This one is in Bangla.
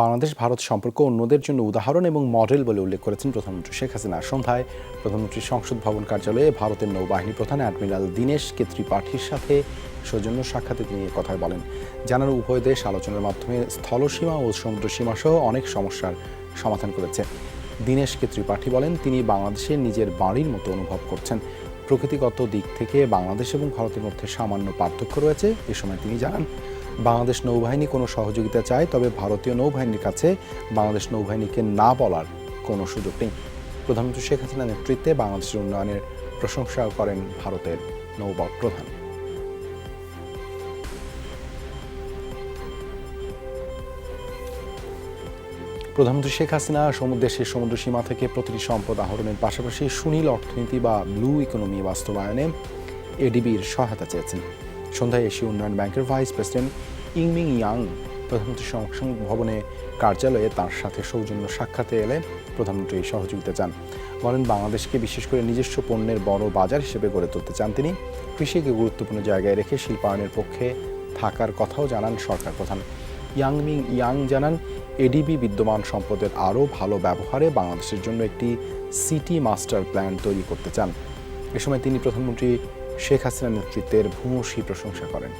বাংলাদেশ, ভারত সম্পর্ক অন্যদের জন্য উদাহরণ এবং মডেল বলে উল্লেখ করেছেন প্রধানমন্ত্রী শেখ হাসিনা। সন্ধ্যায় প্রধানমন্ত্রীর সংসদ ভবন কার্যালয়ে ভারতের নৌবাহিনী প্রধান অ্যাডমিরাল দীনেশ কে ত্রিপাঠীর সাথে সৌজন্য সাক্ষাতে তিনি এ কথাই বলেন। জানার উভয় দেশ আলোচনার মাধ্যমে স্থলসীমা ও সমুদ্র সীমা সহ অনেক সমস্যার সমাধান করেছে। দীনেশ কে ত্রিপাঠী বলেন, তিনি বাংলাদেশের নিজের বাড়ির মতো অনুভব করছেন। প্রকৃতিগত দিক থেকে বাংলাদেশ এবং ভারতের মধ্যে সামান্য পার্থক্য রয়েছে, এ সময় তিনি জানান বাংলাদেশ নৌবাহিনী কোনো সহযোগিতা চায়, তবে ভারতীয় নৌবাহিনীর কাছে বাংলাদেশ নৌবাহিনীকে না বলার কোনো সুযোগ নেই। প্রধানমন্ত্রী শেখ হাসিনার নেতৃত্বে বাংলাদেশের উন্নয়নের প্রশংসা করেন ভারতের নৌবহর প্রধান প্রধানমন্ত্রী শেখ হাসিনা সমুদ্রের সমুদ্র সীমা থেকে প্রতিটি সম্পদ আহরণের পাশাপাশি সুনীল অর্থনীতি বা ব্লু ইকোনমি বাস্তবায়নে এডিবির সহায়তা চেয়েছেন। সন্ধ্যায় এশীয় উন্নয়ন ব্যাংকের ভাইস প্রেসিডেন্ট ইংমিং ইয়াং প্রধানমন্ত্রী সংসদ ভবনে কার্যালয়ে তার সাথে সৌজন্য সাক্ষাতে এলে প্রধানমন্ত্রী সহযোগিতা চান। বলেন, বাংলাদেশকে বিশেষ করে নিজস্ব পণ্যের বড় বাজার হিসেবে গড়ে তুলতে চান তিনি। কৃষিকে গুরুত্বপূর্ণ জায়গায় রেখে শিল্পায়নের পক্ষে থাকার কথাও জানান সরকার প্রধান। ইয়াংমিং ইয়াং জানান, এডিবি বিদ্যমান সম্পদের আরও ভালো ব্যবহারে বাংলাদেশের জন্য একটি সিটি মাস্টার প্ল্যান তৈরি করতে চান। এ সময় তিনি প্রধানমন্ত্রী শেখ হাসিনার নেতৃত্বের ভূয়সী প্রশংসা করেন।